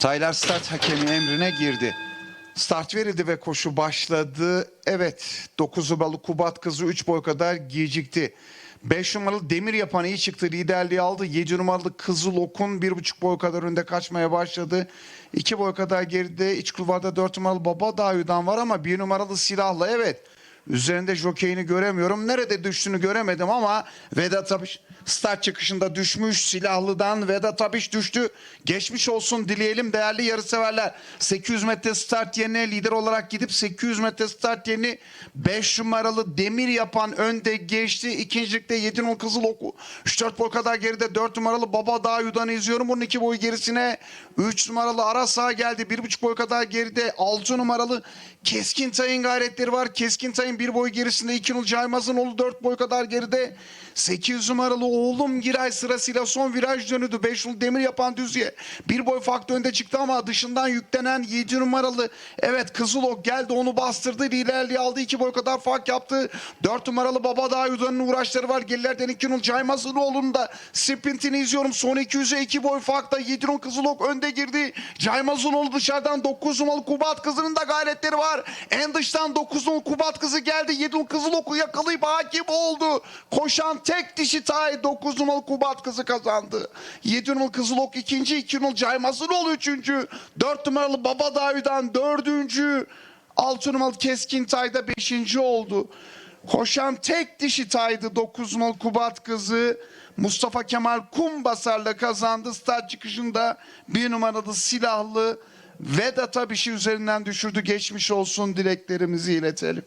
Taylar start hakemi emrine girdi. Start verildi ve koşu başladı. Evet 9 numaralı Kubat kızı 3 boy kadar gecikti. 5 numaralı Demir Yapan iyi çıktı liderliği aldı. 7 numaralı Kızıl Okun 1,5 boy kadar önde kaçmaya başladı. 2 boy kadar geride iç kulvarda 4 numaralı Baba Dayu'dan var ama 1 numaralı Silahlı evet. Üzerinde jokeyini göremiyorum. Nerede düştüğünü göremedim ama Vedat Abiş start çıkışında düşmüş. Silahlı'dan Vedat Abiş düştü. Geçmiş olsun dileyelim değerli yarışseverler. 800 metre start yerine lider olarak gidip 800 metre start yerini 5 numaralı demir yapan önde geçti. İkincilikte 7 numaralı Kızıl Oku. 3-4 boy kadar geride 4 numaralı Baba Dağyu'dan izliyorum. Bunun 2 boy gerisine 3 numaralı Arasa geldi. 1,5 boy kadar geride 6 numaralı Keskin Tay'ın gayretleri var. Keskin Tay'ın bir boy gerisinde 2 numaralı Caymaz'ın oğlu 4 boy kadar geride. 8 numaralı oğlum Giray sırasıyla son viraj dönüdü. 5 numaralı demir yapan düzye. Bir boy farklı önde çıktı ama dışından yüklenen 7 numaralı evet Kızılok geldi onu bastırdı. İlerliği aldı 2 boy kadar fark yaptı. 4 numaralı Baba Dağ Yudan'ın uğraşları var. Gerilerden 2 numaralı Caymaz'ın oğlunun da sprintini izliyorum. Son 200'e 2 boy farkta 7 numaralı Kızılok önde girdi. Caymaz'ın oğlu dışarıdan 9 numaralı Kubat kızının da gayretleri var. En dıştan 9 numaralı Kubat kızı geldi. 7 numaralı Kızılok'u yakalayıp hakim oldu. Koşan tek dişi tay 9 numaralı Kubat kızı kazandı. 7 numaralı Kızılok ikinci, 2 numaralı Caymaz'ın oğlu üçüncü. 4 numaralı Baba Dağı'dan dördüncü. 6 numaralı Keskin Tay'da beşinci oldu. Koşan tek dişi taydı 9 numaralı Kubat kızı. Mustafa Kemal Kumbasar'la kazandı. Start çıkışında bir numaralı silahlı Vedat Abiş'i üzerinden düşürdü. Geçmiş olsun dileklerimizi iletelim.